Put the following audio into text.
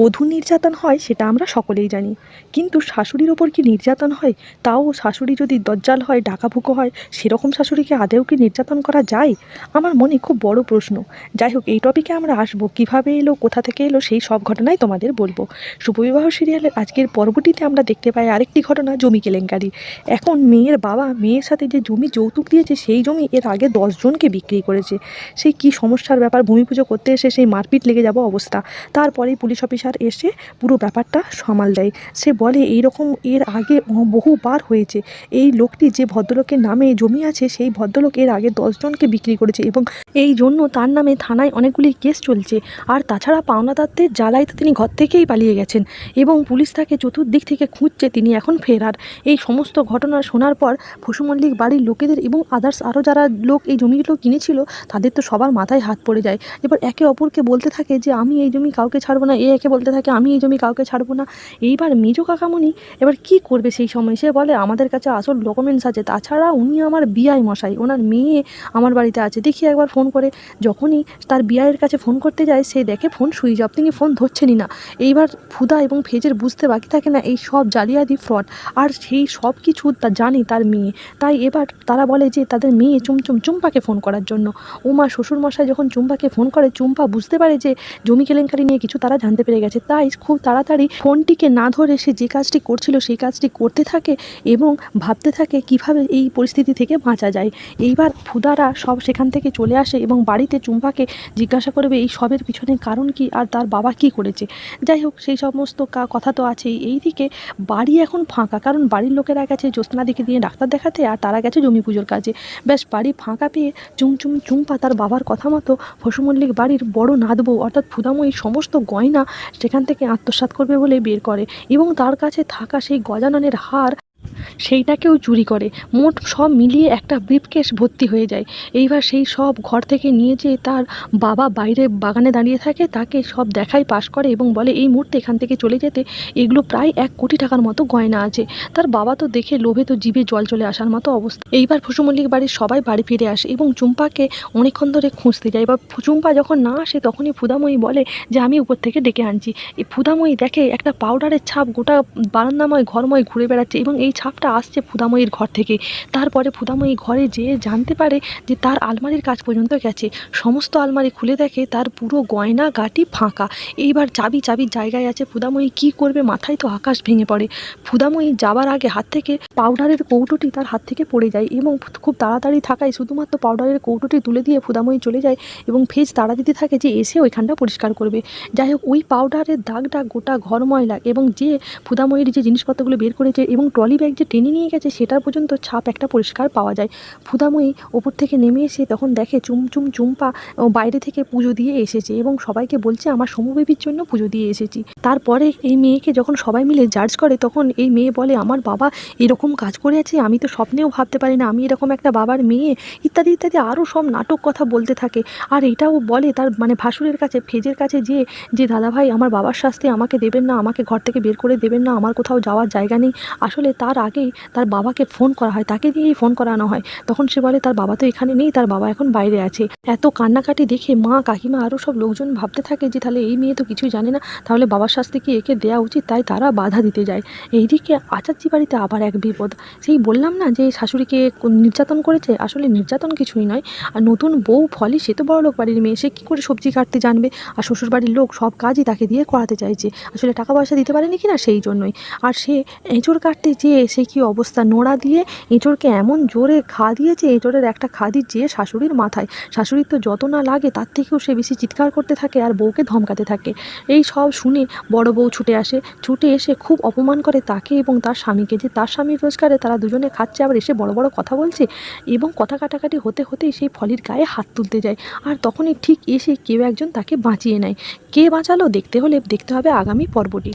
বধূ নির্যাতন হয়, সেটা আমরা সকলেই জানি। কিন্তু শাশুড়ির ওপর কি নির্যাতন হয়? তাও শাশুড়ি যদি দজ্জাল হয়, ডাকাভুকো হয়, সেরকম শাশুড়িকে আদেও কি নির্যাতন করা যায়? আমার মনে খুব বড় প্রশ্ন। যাই হোক, এই টপিকে আমরা আসব। কীভাবে এলো, কোথা থেকে এলো, সেই সব ঘটনাই তোমাদের বলব। শুভবিবাহ সিরিয়ালের আজকের পর্বটিতে আমরা দেখতে পাই আরেকটি ঘটনা, জমি কেলেঙ্কারি। এখন মেয়ের বাবা, মেয়ের সাথে যে জমি যৌতুক দিয়েছে, সেই জমি এর আগে দশজনকে বিক্রি করেছে। সেই কি সমস্যার ব্যাপার ভূমি পুজো করতে এসে সেই মারপিট লেগে যাওয়া অবস্থা। তারপরেই পুলিশ অফিসার এসে পুরো ব্যাপারটা সামাল দেয়। সে বলে এই রকম এর আগে বহুবার হয়েছে। এই লোকটি যে ভদ্রলোকের নামে জমি আছে, সেই ভদ্রলোক এর আগে দশজনকে বিক্রি করেছে এবং এই জন্য তার নামে থানায় অনেকগুলি কেস চলছে। আর তাছাড়া পাওনাদারদের জ্বালায় তো তিনি ঘর থেকেই পালিয়ে গেছেন এবং পুলিশ তাকে চতুর্দিক থেকে খুঁজছে, তিনি এখন ফেরার এই সমস্ত ঘটনা শোনার পর ফসু মল্লিক বাড়ির লোকেদের এবং আদার্স আরও যারা লোক এই জমিগুলো কিনেছিল, তাদের তো সবার মাথায় হাত পড়ে যায়। এবার একে অপরকে বলতে থাকে যে, আমি এই জমি কাউকে ছাড়বো না, এ একে বলতে থাকে, আমি এই জমি কাউকে ছাড়বো না। এইবার মেজো কাকামণি এবার কি করবে সেই সময়? সে বলে, আমাদের কাছে আসল ডকুমেন্টস আছে। তাছাড়া উনি আমার বিআই মশাই। ওনার মেয়ে আমার বাড়িতে আছে। দেখি একবার ফোন করে। যখনই তার বিআইয়ের কাছে ফোন করতে যায়, সে দেখে ফোন সুইচ অফ। তিনি ফোন ধরছেনই না। এইবার ফুদা এবং ফেজের বুঝতে বাকি থাকে না এই সব জালিয়াতি, ফ্রড। আর সেই সব কিছু তা জানে তার মেয়ে। তাই এবার তারা বলে যে, তাদের মেয়ে চুমচুম চুম্পাকে ফোন করার জন্য। ওমা শ্বশুরমশাই যখন চুম্পাকে ফোন করে, চুম্পা বুঝতে পারে যে, জমি কেলেঙ্কারি নিয়ে কিছু তারা জানতে পেরে গেছে। তাই খুব তাড়াতাড়ি ফোনটিকে না ধরে সে যে কাজটি করছিল সেই কাজটি করতে থাকে এবং ভাবতে থাকে কীভাবে এই পরিস্থিতি থেকে বাঁচা যায়। এইবার ফুদারা সব সেখান থেকে চলে আসে এবং বাড়িতে চুম্পাকে জিজ্ঞাসা করবে, এই সবের পিছনে কারণ কি? আর তার বাবা কি করেছে? যাই হোক, সেই সমস্ত কথা তো আছেই। এইদিকে বাড়ি এখন ফাঁকা, কারণ বাড়ির লোকেরা গেছে জ্যোৎস্নাদিকে দিয়ে ডাক্তার দেখাতে আর তারা গেছে জমি পুজোর কাজে। ব্যাস বাড়ি ফাঁকা পেয়ে চুমচুম চুম্পা তার বাবার কথা মতো ফসুমল্লিক বাড়ির বড় নাদবউ, অর্থাৎ ফুদাময়ী সমস্ত গয়না সেখান থেকে আত্মসাৎ করবে বলে বের করে। এবং তার কাছে থাকা সেই গজাননের হার সেইটাকেও চুরি করে। মোট সব মিলিয়ে একটা ব্রিফকেস ভর্তি হয়ে যায়। এইবার সেই সব ঘর থেকে নিয়ে যেয়ে তার বাবা বাইরে বাগানে দাঁড়িয়ে থাকে, তাকে সব দেখাই পাশ করে এবং বলে, এই মুহূর্তে এখান থেকে চলে যেতে এগুলো প্রায় এক কোটি টাকার মতো গয়না আছে। তার বাবা তো দেখে লোভে তো জিভে জল চলে আসার মতো অবস্থা। এইবার ফুসু মল্লিক বাড়ির সবাই বাড়ি ফিরে আসে এবং চুম্পাকে অনেকক্ষণ ধরে খুঁজতে যায়। এবার চুম্পা যখন না আসে, তখনই ফুদাময়ী বলে, যে আমি উপর থেকে ডেকে আনছি। এই ফুদাময়ী দেখে একটা পাউডারের ছাপ গোটা বারান্দাময়, ঘরময় ঘুরে বেড়াচ্ছে এবং এই ছাপটা আসছে ফুদাময়ীর ঘর থেকে। তারপরে ফুদাময়ী ঘরে যেয়ে জানতে পারে যে তার আলমারির কাজ পর্যন্ত গেছে। সমস্ত আলমারি খুলে দেখে তার পুরো গয়না গাটি ফাঁকা। এইবার চাবি চাবির জায়গায় আছে ফুদাময়ী কি করবে মাথায় তো আকাশ ভেঙে পড়ে। ফুদাময়ী যাবার আগে হাত থেকে পাউডারের কৌটোটি তার হাত থেকে পড়ে যায় এবং খুব তাড়াতাড়ি থাকায় শুধুমাত্র পাউডারের কৌটোটি তুলে দিয়ে ফুদাময়ী চলে যায় এবং ফেজ তাড়া দিতে থাকে যে এসে ওইখানটা পরিষ্কার করবে। যাই হোক, ওই পাউডারের দাগটা গোটা ঘর ময়লা এবং যে ফুদাময়ীর যে জিনিসপত্রগুলো বের করেছে এবং ট্রলি ব্যাগ যে টেনে নিয়ে গেছে সেটার পর্যন্ত ছাপ একটা পরিষ্কার পাওয়া যায়। ফুদাময়ী ওপর থেকে নেমে এসে তখন দেখে চুমচুম চুম্পা বাইরে থেকে পুজো দিয়ে এসেছে এবং সবাইকে বলছে, আমার সমবেবীর জন্য পুজো দিয়ে এসেছি। তারপরে এই মেয়েকে যখন সবাই মিলে জাজ করে, তখন এই মেয়ে বলে, আমার বাবা এরকম কাজ করে আছে, আমি তো স্বপ্নেও ভাবতে পারি না, আমি এরকম একটা বাবার মেয়ে। ইত্যাদি ইত্যাদি আরও সব নাটক কথা বলতে থাকে। আর এটাও বলে তার মানে ভাসুরের কাছে, ফেজের কাছে যে যে দাদাভাই, আমার বাবার শাস্তি আমাকে দেবেন না, আমাকে ঘর থেকে বের করে দেবেন না, আমার কোথাও যাওয়ার জায়গা নেই। আসলে তার আগেই তার বাবাকে ফোন করা হয়, তাকে দিয়েই ফোন করানো হয়। তখন সে বলে, তার বাবা তো এখানে নেই, তার বাবা এখন বাইরে আছে। এত কান্নাকাটি দেখে মা, কাকিমা আরও সব লোকজন ভাবতে থাকে যে, তাহলে এই মেয়ে তো কিছুই জানে না। তাহলে বাবার শাস্তি কি একে দেওয়া উচিত? তাই তারা বাধা দিতে যায়। এইদিকে আচার্যি বাড়িতে আবার এক বিপদ। সেই বললাম না যে, শাশুড়িকে নির্যাতন করেছে? আসলে নির্যাতন কিছুই নয়। আর নতুন বউ ফলি সে তো বড়লোক বাড়ির মেয়ে, সে কী করে সবজি কাটতে জানবে? আর শ্বশুর বাড়ির লোক সব কাজই তাকে দিয়ে করাতে চাইছে। আসলে টাকা পয়সা দিতে পারেনি কি না সেই জন্যই। আর সে এঁচড় কাটতে যেয়ে সে কী অবস্থা? নোড়া দিয়ে এঁচড়কে এমন জোরে খা দিয়েছে, এঁচড়ের একটা খা দিচ্ছে শাশুড়ির মাথায়। শাশুড়ির তো যত না লাগে, তার থেকেও সে বেশি চিৎকার করতে থাকে আর বউকে ধমকাতে থাকে। এই সব শুনে বড় বউ ছুটে আসে। ছুটে এসে খুব অপমান করে তাকে এবং তার স্বামীকে যে তার স্বামীর রোজগারে তারা দুজনে খাচ্ছে, আবার এসে বড় বড় কথা বলছে এবং কথা কাটাকাটি হতে হতেই সেই ফলির গায়ে হাত তুলতে যায়। আর তখনই ঠিক এসে কেউ একজন তাকে বাঁচিয়ে নেয়। কে বাঁচালো? দেখতে হলে, দেখতে হবে আগামী পর্বটি।